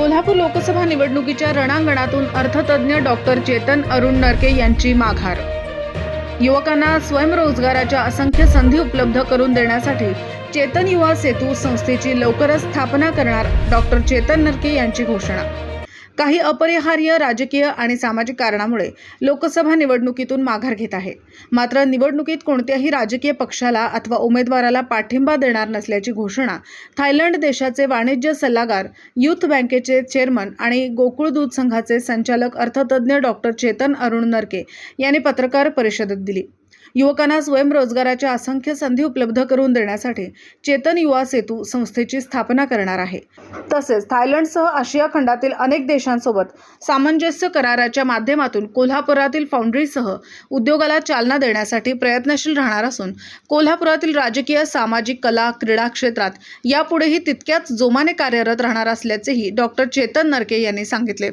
कोल्हापूर लोकसभा निवडणुकीच्या रणांगणातून अर्थतज्ञ डॉक्टर चेतन अरुण नरके यांची माघार. युवकांना स्वयंरोजगाराच्या असंख्य संधी उपलब्ध करून देण्यासाठी चेतन युवा सेतू संस्थेची लवकरच स्थापना करणार डॉक्टर चेतन नरके यांची घोषणा. काही अपरिहार्य राजकीय आणि सामाजिक कारणामुळे लोकसभा निवडणुकीतून माघार घेत आहे. मात्र निवडणुकीत कोणत्याही राजकीय पक्षाला अथवा उमेदवाराला पाठिंबा देणार नसल्याची घोषणा थायलंड देशाचे वाणिज्य सल्लागार युथ बँकेचे चेअरमन आणि गोकुळ दूध संघाचे संचालक अर्थतज्ज्ञ डॉक्टर चेतन अरुण नरके यांनी पत्रकार परिषदेत दिली. युवकांना स्वयंरोजगाराच्या असंख्य संधी उपलब्ध करून देण्यासाठी चेतन युवा सेतू संस्थेची स्थापना करणार आहे. तसेच थायलंडसह आशिया खंडातील अनेक देशांसोबत सामंजस्य कराराच्या माध्यमातून कोल्हापुरातील फाउंड्रीसह उद्योगाला चालना देण्यासाठी प्रयत्नशील राहणार असून कोल्हापुरातील राजकीय सामाजिक कला क्रीडा क्षेत्रात यापुढेही तितक्याच जोमाने कार्यरत राहणार असल्याचेही डॉक्टर चेतन नरके यांनी सांगितले.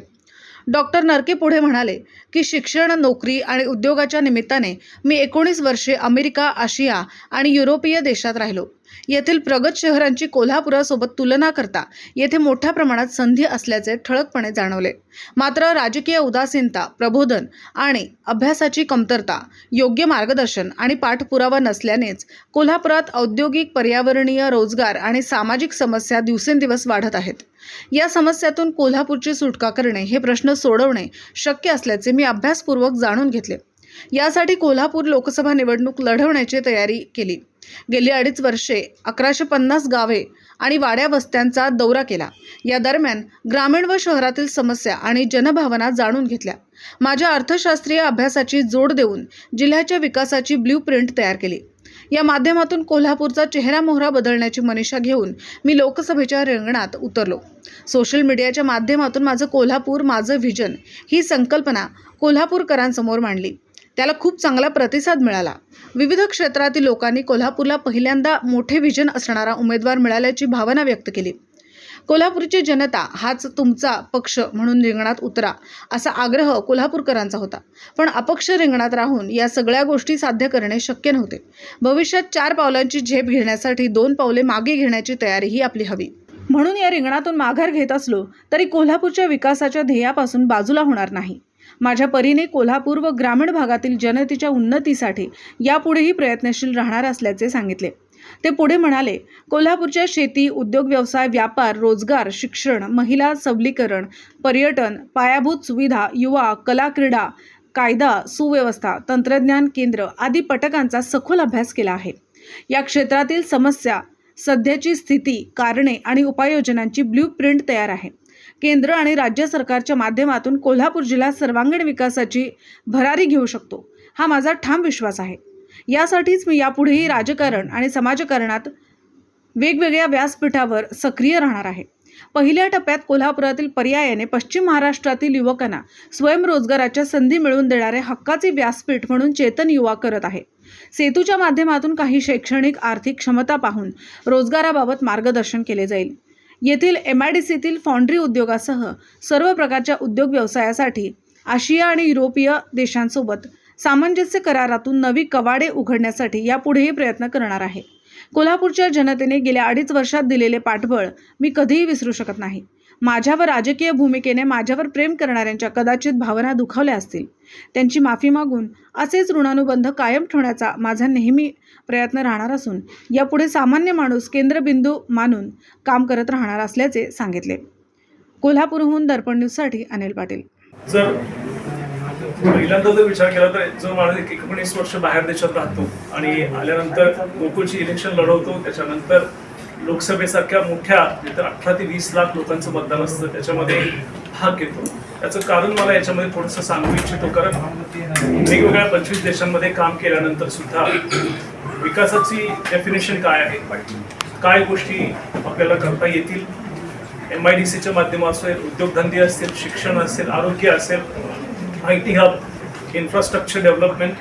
डॉक्टर नरके पुढे म्हणाले की शिक्षण नोकरी आणि उद्योगाच्या निमित्ताने मी एकोणीस वर्षे अमेरिका आशिया आणि युरोपीय देशात राहिलो. येथील प्रगत शहरांची कोल्हापुरासोबत तुलना करता येथे मोठ्या प्रमाणात संधी असल्याचे ठळकपणे जाणवले. मात्र राजकीय उदासीनता प्रबोधन आणि अभ्यासाची कमतरता योग्य मार्गदर्शन आणि पाठपुरावा नसल्यानेच कोल्हापुरात औद्योगिक पर्यावरणीय रोजगार आणि सामाजिक समस्या दिवसेंदिवस वाढत आहेत. या समस्यातून कोल्हापूरची सुटका करणे हे प्रश्न सोडवणे शक्य असल्याचे मी अभ्यासपूर्वक जाणून घेतले. यासाठी कोल्हापूर लोकसभा निवडणूक लढवण्याची तयारी केली. गेली अडीच वर्षे अकराशे पन्नास गावे आणि वाड्या वस्त्यांचा दौरा केला. या दरम्यान ग्रामीण व शहरातील समस्या आणि जनभावना जाणून घेतल्या. माझ्या अर्थशास्त्रीय अभ्यासाची जोड देऊन जिल्ह्याच्या विकासाची ब्ल्यू प्रिंट तयार केली. या माध्यमातून कोल्हापूरचा चेहरा मोहरा बदलण्याची मनिषा घेऊन मी लोकसभेच्या रिंगणात उतरलो. सोशल मीडियाच्या माध्यमातून माझं कोल्हापूर माझं व्हिजन ही संकल्पना कोल्हापूरकरांसमोर मांडली. त्याला खूप चांगला प्रतिसाद मिळाला. विविध क्षेत्रातील लोकांनी कोल्हापूरला पहिल्यांदा मोठे व्हिजन असणारा उमेदवार मिळाल्याची भावना व्यक्त केली. कोल्हापूरची जनता हाच तुमचा पक्ष म्हणून रिंगणात उतरा असा आग्रह कोल्हापूरकरांचा होता. पण अपक्ष रिंगणात राहून या सगळ्या गोष्टी साध्य करणे शक्य नव्हते. भविष्यात चार पावलांची झेप घेण्यासाठी दोन पावले मागे घेण्याची तयारीही आपली हवी. म्हणून या रिंगणातून माघार घेत असलो तरी कोल्हापूरच्या विकासाच्या ध्येयापासून बाजूला होणार नाही. माझ्या परीने कोल्हापूर व ग्रामीण भागातील जनतेच्या उन्नतीसाठी यापुढेही प्रयत्नशील राहणार असल्याचे सांगितले. ते पुढे म्हणाले कोल्हापूरच्या शेती उद्योग व्यवसाय व्यापार रोजगार शिक्षण महिला सबलीकरण पर्यटन पायाभूत सुविधा युवा कला क्रीडा कायदा सुव्यवस्था तंत्रज्ञान केंद्र आदी पटकांचा सखोल अभ्यास केला आहे. या क्षेत्रातील समस्या सध्याची स्थिती कारणे आणि उपाययोजनांची ब्ल्यू प्रिंट तयार आहे. केंद्र आणि राज्य सरकारच्या माध्यमातून कोल्हापूर जिल्हा सर्वांगीण विकासाची भरारी घेऊ शकतो. हा माझा ठाम विश्वास आहे. यासाठीच मी यापुढेही राजकारण आणि समाजकारणात वेगवेगळ्या व्यासपीठावर सक्रिय राहणार आहे. पहिल्या टप्प्यात कोल्हापुरातील पर्यायाने पश्चिम महाराष्ट्रातील युवकांना स्वयंरोजगाराच्या संधी मिळवून देणारे हक्काचे व्यासपीठ म्हणून चेतन युवा करत आहे. सेतूच्या माध्यमातून काही शैक्षणिक आर्थिक क्षमता पाहून रोजगाराबाबत मार्गदर्शन केले जाईल. येथील एम आय डी सीतील फॉन्ड्री उद्योगासह सर्व प्रकारच्या उद्योग व्यवसायासाठी आशिया आणि युरोपीय देशांसोबत सामंजस्य करारातून नवी कवाडे उघडण्यासाठी यापुढेही प्रयत्न करणार आहे. कोल्हापूरच्या जनतेने गेल्या अडीच वर्षात दिलेले पाठबळ मी कधीही विसरू शकत नाही. माझ्यावर राजकीय भूमिकेने माझ्यावर प्रेम करणाऱ्यांच्या कदाचित भावना दुखावल्या असतील. त्यांची माफी मागून असेच ऋणानुबंध कायम ठेवण्याचा माझा नेहमी प्रयत्न राहणार असून यापुढे सामान्य माणूस केंद्रबिंदू मानून काम करत राहणार असल्याचे सांगितले. कोल्हापूरहून दर्पण न्यूजसाठी अनिल पाटील. जर पहिल्यांदा जर विचार केला तर जो माणूस एकोणीस वर्ष बाहेर देशात राहतो आणि आल्यानंतर गोकुळची इलेक्शन लढवतो त्याच्यानंतर लोकसभेसारख्या मोठ्या तर अठरा ते वीस लाख लोकांचं मतदान असतं त्याच्यामध्ये भाग घेतो. त्याचं कारण मला याच्यामध्ये थोडंसं सांगू इच्छितो कारण वेगवेगळ्या पंचवीस देशांमध्ये काम केल्यानंतर सुद्धा विकासाची डेफिनेशन काय आहे? काय गोष्टी आपल्याला करता येतील? एम आय डी सीच्या माध्यमातून उद्योगधंदे असतील शिक्षण असेल आरोग्य असेल I T hub infrastructure development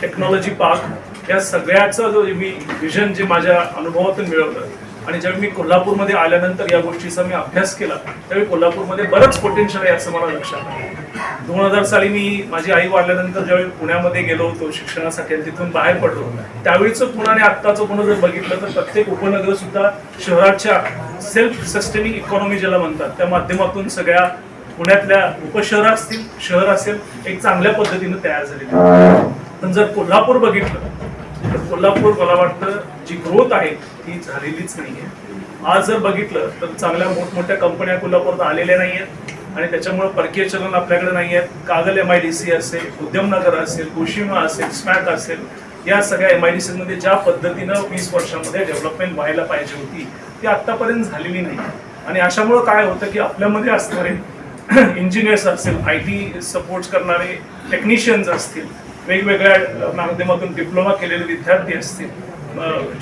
technology park या सगळ्याचं जो मी विजन जे माझ्या अनुभवातून मिळवलं आणि ज्यावेळी मी कोल्हापूरमध्ये आल्यानंतर या गोष्टीचा मी अभ्यास केला त्यावेळी कोल्हापूरमध्ये बरंच पोटेन्शियल आहे असं मला लक्षात आलं. दोन हजार साली मी माझी आई वाढल्यानंतर ज्यावेळी पुण्यामध्ये गेलो होतो शिक्षणासाठी आणि तिथून बाहेर पडलो त्यावेळीचं पुणे आणि आत्ताचं पुणे जर बघितलं तर प्रत्येक उपनगर सुद्धा शहराच्या सेल्फ सस्टेनिंग इकॉनॉमी ज्याला म्हणतात त्या माध्यमातून सगळ्या पुण्यातल्या उपशहर असतील शहर असेल एक चांगल्या पद्धतीनं तयार झालेली पण जर कोल्हापूर बघितलं तर कोल्हापूर मला वाटतं जी ग्रोथ आहे ती झालेलीच नाहीये. आज जर बघितलं तर चांगल्या मोठमोठ्या कंपन्या कोल्हापूरात आलेल्या नाही आहेत आणि त्याच्यामुळे परकीय चलन आपल्याकडे नाही आहेत Kagal M I D C असेल उद्यमनगर असेल गोशिमा असेल स्मॅक असेल या सगळ्या एम आय डी सीमध्ये ज्या पद्धतीनं वीस वर्षामध्ये डेव्हलपमेंट व्हायला पाहिजे होती ती आत्तापर्यंत झालेली नाही आणि अशामुळं काय होतं की आपल्यामध्ये असणारे इंजिनियर्स असतील आय टी सपोर्ट करणारे टेक्निशियन्स असतील वेगवेगळ्या माध्यमातून डिप्लोमा केलेले विद्यार्थी असतील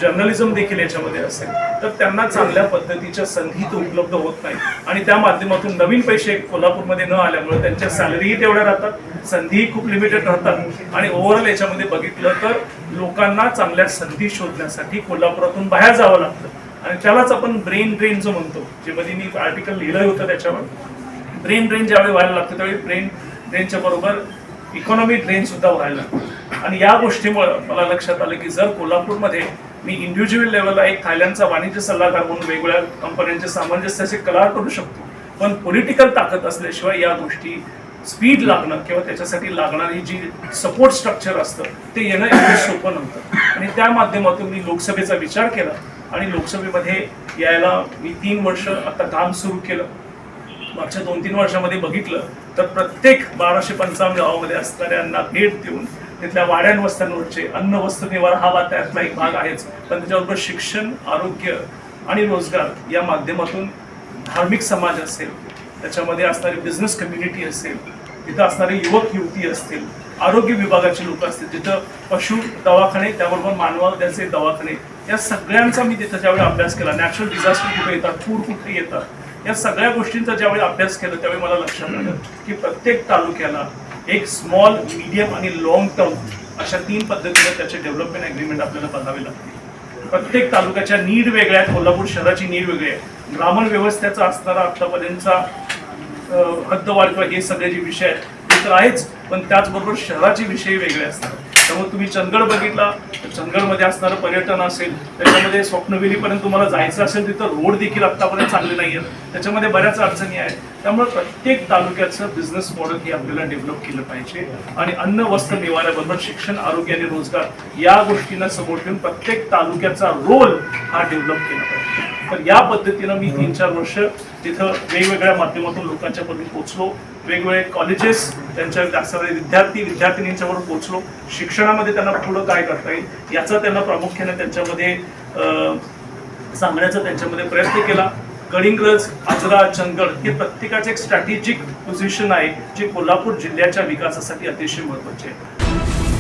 जर्नलिझम देखील याच्यामध्ये असेल तर त्यांना चांगल्या पद्धतीच्या संधी तर उपलब्ध होत नाही. आणि त्या माध्यमातून नवीन पैसे कोल्हापूरमध्ये न आल्यामुळे त्यांच्या सॅलरीही तेवढ्या राहतात संधीही खूप लिमिटेड राहतात. आणि ओव्हरऑल याच्यामध्ये बघितलं तर लोकांना चांगल्या संधी शोधण्यासाठी कोल्हापुरातून बाहेर जावं लागतं. आणि त्यालाच आपण ब्रेन ड्रेन जो म्हणतो जे मध्ये मी आर्टिकल लिहिलं होतं त्याच्यावर. ब्रेन ड्रेन ज्यावेळी व्हायला लागतं त्यावेळी ब्रेन ड्रेनच्या बरोबर इकॉनॉमी ड्रेन सुद्धा व्हायला आणि या गोष्टीमुळे मला लक्षात आलं की जर कोल्हापूरमध्ये मी इंडिव्हिज्युअल लेवलला एक थायलंडचा वाणिज्य सल्लागार म्हणून वेगवेगळ्या कंपन्यांचे सामंजस्याचे करार करू शकतो पण पॉलिटिकल ताकद असल्याशिवाय या गोष्टी स्पीड लागणं किंवा त्याच्यासाठी लागणारी जी सपोर्ट स्ट्रक्चर असतं ते येणं एवढं सोपं नव्हतं. आणि त्या माध्यमातून मी लोकसभेचा विचार केला आणि लोकसभेमध्ये यायला मी तीन वर्ष आता काम सुरू केलं. मागच्या दोन तीन वर्षामध्ये बघितलं तर प्रत्येक बाराशे पंचावन्न गावामध्ये असणाऱ्यांना भेट देऊन तिथल्या वाड्यान वस्त्यांवरचे अन्न वस्त्र निवारा हा त्यातला एक भाग आहेच. पण त्याच्याबरोबर शिक्षण आरोग्य आणि रोजगार या माध्यमातून धार्मिक समाज असेल त्याच्यामध्ये असणारी बिझनेस कम्युनिटी असेल तिथं असणारे युवक युवती असतील आरोग्य विभागाचे लोक असतील तिथं पशु दवाखाने त्याबरोबर मानवाचे दवाखाने या सगळ्यांचा मी तिथं ज्यावेळी अभ्यास केला नॅचरल डिझास्टर कुठे येतात पूर कुठे येतात या सगळ्या गोष्टींचा ज्यावेळी अभ्यास केला त्यावेळी मला लक्षात आलं की प्रत्येक तालुक्याला एक स्मॉल मीडियम आणि लॉंग टर्म अशा तीन पद्धतीने त्याचे डेव्हलपमेंट अग्रीमेंट आपल्याला बघावे लागतील. प्रत्येक तालुक्याच्या नीड वेगळ्या आहेत. कोल्हापूर शहराची नीड वेगळी आहे. ग्रामीण व्यवस्थेचा असणारा आत्तापर्यंतचा अं, हद्दवाढ किंवा हे सगळे जे विषय आहेत ते तर आहेच पण त्याचबरोबर शहराचे विषय वेगळे असतात. त्यामुळे तुम्ही चंदगड बघितला तर चंदगडमध्ये असणारं पर्यटन असेल त्याच्यामध्ये स्वप्नवेलीपर्यंत तुम्हाला जायचं असेल तिथं रोड देखील आत्तापर्यंत चांगले नाही आहेत. त्याच्यामध्ये बऱ्याच अडचणी आहेत. त्यामुळे प्रत्येक तालुक्याचं बिझनेस मॉडेल हे आपल्याला डेव्हलप केलं पाहिजे. आणि अन्न वस्त्र निवाऱ्याबरोबर शिक्षण आरोग्य आणि रोजगार या गोष्टींना समोर ठेवून प्रत्येक तालुक्याचा रोल हा डेव्हलप केला पाहिजे. तर या पद्धतीनं मी तीन चार वर्ष तिथं वेगवेगळ्या माध्यमातून लोकांच्या पर्यंत पोहोचलो. वेगवेगळे कॉलेजेस त्यांच्या असणारे विद्यार्थी विद्यार्थिनींच्यावर पोहोचलो. शिक्षणामध्ये त्यांना पुढं काय करता येईल याचा त्यांना प्रामुख्याने त्यांच्यामध्ये अं, सांगण्याचा त्यांच्यामध्ये प्रयत्न केला. गडिंग्रज आजरा चंदगड हे प्रत्येकाचे एक स्ट्रॅटेजिक पोझिशन आहे जे कोल्हापूर जिल्ह्याच्या विकासासाठी अतिशय महत्त्वाचे आहे.